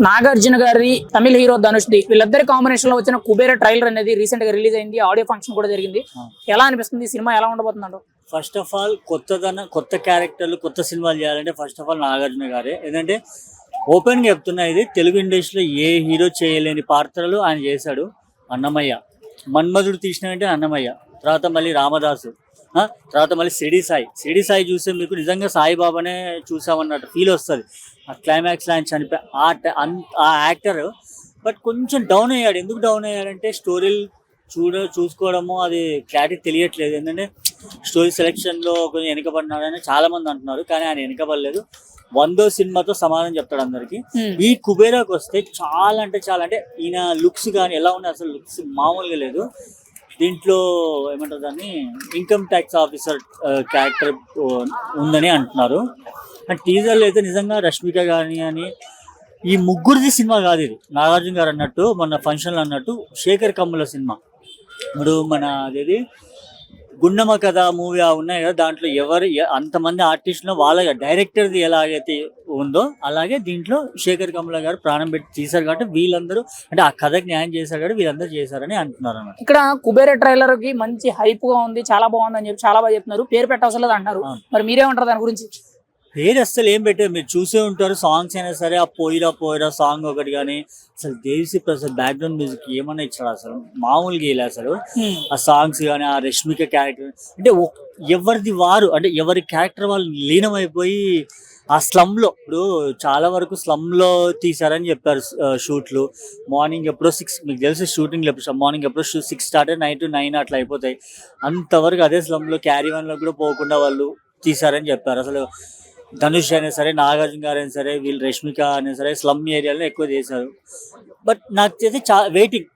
నాగార్జున గారి తమిళ హీరో ధనుష్ ది వీళ్ళిద్దరి కాంబినేషన్లో వచ్చిన కుబేర ట్రైలర్ అనేది రీసెంట్గా రిలీజ్ అయింది. ఆడియో ఫంక్షన్ కూడా జరిగింది. ఎలా అనిపిస్తుంది? సినిమా ఎలా ఉండబోతుందంట ఫస్ట్ ఆఫ్ ఆల్ కొత్తదన కొత్త క్యారెక్టర్లు కొత్త సినిమాలు చేయాలంటే ఫస్ట్ ఆఫ్ ఆల్ నాగార్జున గారే. ఎందుకంటే ఓపెన్గా చెప్తున్నా ఇది తెలుగు ఇండస్ట్రీలో ఏ హీరో చేయలేని పాత్రలు ఆయన చేశాడు అన్నమయ్య. మన్మధుడు తీసినంటే అన్నమయ్య. తర్వాత మళ్ళీ రామదాసు. తర్వాత మళ్ళీ సిడి సాయి. సిడి సాయి చూస్తే మీకు నిజంగా సాయిబాబానే చూసామన్నట్టు ఫీల్ వస్తుంది. ఆ క్లైమాక్స్ ఆయన చనిపోయి ఆ ఆ యాక్టర్ బట్ కొంచెం డౌన్ అయ్యాడు. ఎందుకు డౌన్ అయ్యాడంటే స్టోరీలు చూడ చూసుకోవడము అది క్లారిటీ తెలియట్లేదు. ఏంటంటే స్టోరీ సెలెక్షన్లో కొంచెం వెనకబడినాడని చాలా మంది అంటున్నారు. కానీ ఆయన వెనకబడలేదు. వందో సినిమాతో సమాధానం చెప్తాడు అందరికి. ఈ కుబేరాకి వస్తే చాలా అంటే చాలా. అంటే ఈయన లుక్స్ కానీ ఎలా ఉన్నాయి అసలు లుక్స్ మామూలుగా లేదు. దీంట్లో ఏమంటారు దాన్ని? ఇన్కమ్ ట్యాక్స్ ఆఫీసర్ క్యారెక్టర్ ఉందని అంటున్నారు. అండ్ టీజర్లో అయితే నిజంగా రష్మిక కానీ అని ఈ ముగ్గురిది సినిమా కాదు ఇది. నాగార్జున గారు అన్నట్టు మన ఫంక్షన్లు అన్నట్టు శేఖర్ కమ్ముల సినిమా. ఇప్పుడు మన అదేది? గుండమ్మ కథ మూవీ ఉన్నాయి కదా దాంట్లో ఎవరు అంతమంది ఆర్టిస్టులు వాళ్ళ డైరెక్టర్ది ఎలాగైతే ఉందో అలాగే దీంట్లో శేఖర్ కమల గారు ప్రాణం పెట్టి తీశారు కాబట్టి వీళ్ళందరూ అంటే ఆ కథకి న్యాయం చేశారు కాబట్టి వీళ్ళందరూ చేశారని అంటున్నారు అన్నమాట ఇక్కడ కుబేర ట్రైలర్కి మంచి హైప్గా ఉంది చాలా బాగుంది అని చెప్పి చాలా బాగా చెప్తున్నారు. పేరు పెట్టవసరం లేదు అంటారు. మరి మీరేమంటారు దాని గురించి? పేరు అసలు ఏం పెట్టారు మీరు చూసే ఉంటారు సాంగ్స్ అయినా సరే ఆ పోయిరా పోయిరా సాంగ్ ఒకటి కానీ అసలు దేవిశ్రీ ప్రసాద్ బ్యాక్గ్రౌండ్ మ్యూజిక్ ఏమన్నా ఇచ్చాడు అసలు? మామూలుగా ఇలా అసలు. ఆ సాంగ్స్ కానీ ఆ రష్మిక క్యారెక్టర్ అంటే ఎవరిది వారు అంటే ఎవరి క్యారెక్టర్ వాళ్ళు లీనమైపోయి ఆ స్లమ్లో ఇప్పుడు చాలా వరకు స్లమ్లో తీసారని చెప్పారు షూట్లు. మార్నింగ్ ఎప్పుడో సిక్స్ మీకు తెలిసి షూటింగ్ ఎప్పుడు మార్నింగ్ ఎప్పుడో సిక్స్ స్టార్ట్ అయ్యి నైట్ నైన్ అట్లా అయిపోతాయి. అంతవరకు అదే స్లమ్లో క్యారీ వన్లో కూడా పోకుండా వాళ్ళు తీసారని చెప్పారు. అసలు ధనుష్ అయినా సరే నాగార్జున గారు అయినా సరే వీళ్ళు రష్మిక అయినా సరే స్లమ్ ఏరియాలో ఎక్కువ చేశారు. బట్ నాకు తెలిసి చా వెయిటింగ్.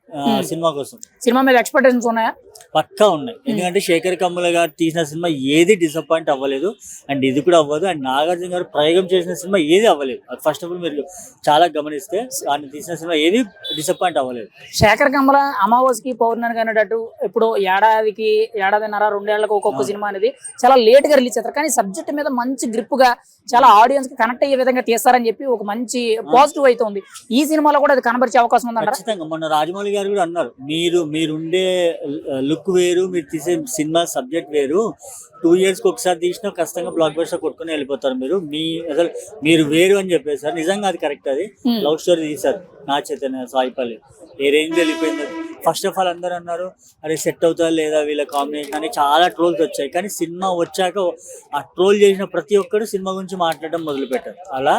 సినిమా కోసం. సినిమా మీద ఎక్స్పెక్టేషన్స్ ఉన్నాయా? పక్కా ఉన్నాయి. ఎందుకంటే శేఖర్ కమ్ముల గారు తీసిన సినిమా ఏది డిసప్పాయింట్ అవ్వలేదు. అండ్ ఇది కూడా అవ్వదు. అండ్ నాగార్జున గారు ప్రయోగం చేసిన సినిమా ఏది అవ్వలేదు. అది ఫస్ట్ ఆఫ్ ఆల్ మీరు చాలా గమనిస్తే ఆయన తీసిన సినిమా ఏది డిసప్పాయింట్ అవ్వలేదు. శేఖర్ కమల అమావాస్యకి పౌర్ణమికి అనేటట్టు ఇప్పుడు ఏడాదికి ఏడాదిన్నర రెండేళ్ళకు ఒక్కొక్క. సినిమా అనేది చాలా లేట్గా రిలీజ్ చేస్తారు. కానీ సబ్జెక్ట్ మీద మంచి గ్రిప్గా చాలా ఆడియన్స్కి కనెక్ట్ అయ్యే విధంగా తీస్తారని చెప్పి ఒక మంచి పాజిటివ్ అయితే ఉంది. ఈ సినిమాలో కూడా అది కనబరిచే అవకాశం ఉందంటారా? ఖచ్చితంగా. మొన్న రాజమౌళి గారు కూడా అన్నారు. మీరు మీరుండే లుక్ వేరు మీరు తీసే సినిమా సబ్జెక్ట్ వేరు. టూ ఇయర్స్కి ఒకసారి తీసినా ఖచ్చితంగా బ్లాక్ బస్టర్ కొట్టుకుని వెళ్ళిపోతారు మీరు. మీ అసలు మీరు వేరు అని చెప్పేసారు నిజంగా అది కరెక్ట్ అది. లవ్ స్టోరీ తీశారు. నా చైతన్య సాయిపల్లి ఏ రేంజ్ వెళ్ళిపోయింది. ఫస్ట్ ఆఫ్ ఆల్ అందరూ అన్నారు అరే సెట్ అవుతుందా లేదా వీళ్ళ కాంబినేషన్ అని చాలా ట్రోల్స్ వచ్చాయి. కానీ సినిమా వచ్చాక ఆ ట్రోల్ చేసిన ప్రతి ఒక్కరు సినిమా గురించి మాట్లాడడం మొదలు పెట్టారు అలా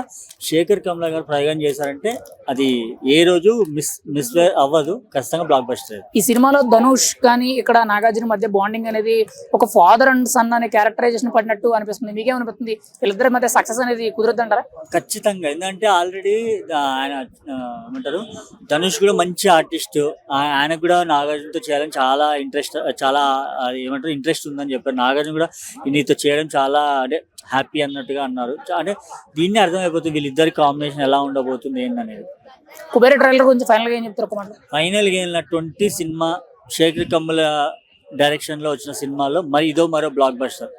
శేఖర్ కమలా గారు ప్రయోగం చేశారంటే అది ఏ రోజు మిస్ మిస్ అవ్వదు. ఖచ్చితంగా బ్లాక్ బస్టర్ ఈ సినిమాలో ధనుష్ కానీ ఇక్కడ నాగార్జున మధ్య బాండింగ్ అనేది ఒక ఫాదర్ అండ్ సన్ అనే క్యారెక్టరైజేషన్ పడినట్టు అనిపిస్తుంది. మీకేమనిపిస్తుంది? వీళ్ళిద్దరి మధ్య సక్సెస్ అనేది కుదురుద్దంటారా ఖచ్చితంగా. ఎందుకంటే ఆల్రెడీ ఆయన ఏమంటారు? ధనుష్ కూడా మంచి ఆర్టిస్ట్ ఆయనకు కూడా నాగార్జునతో చేయాలని చాలా ఇంట్రెస్ట్ చాలా ఏమంటారు ఇంట్రెస్ట్ ఉందని చెప్పారు. నాగార్జున కూడా నీతో చేయడం చాలా అంటే హ్యాపీ అన్నట్టుగా అన్నారు. అంటే దీన్ని అర్థమైపోతుంది వీళ్ళిద్దరి కాంబినేషన్ ఎలా ఉండబోతుంది ఏంటనేది కుబేర ట్రైలర్ గురించి ఫైనల్గా ఏం చెప్తారు మాట ఫైనల్గా వెళ్ళినటువంటి సినిమా శేఖర్ కమ్ముల డైరెక్షన్లో వచ్చిన సినిమాలో మరి ఇదో మరో బ్లాక్ బస్టర్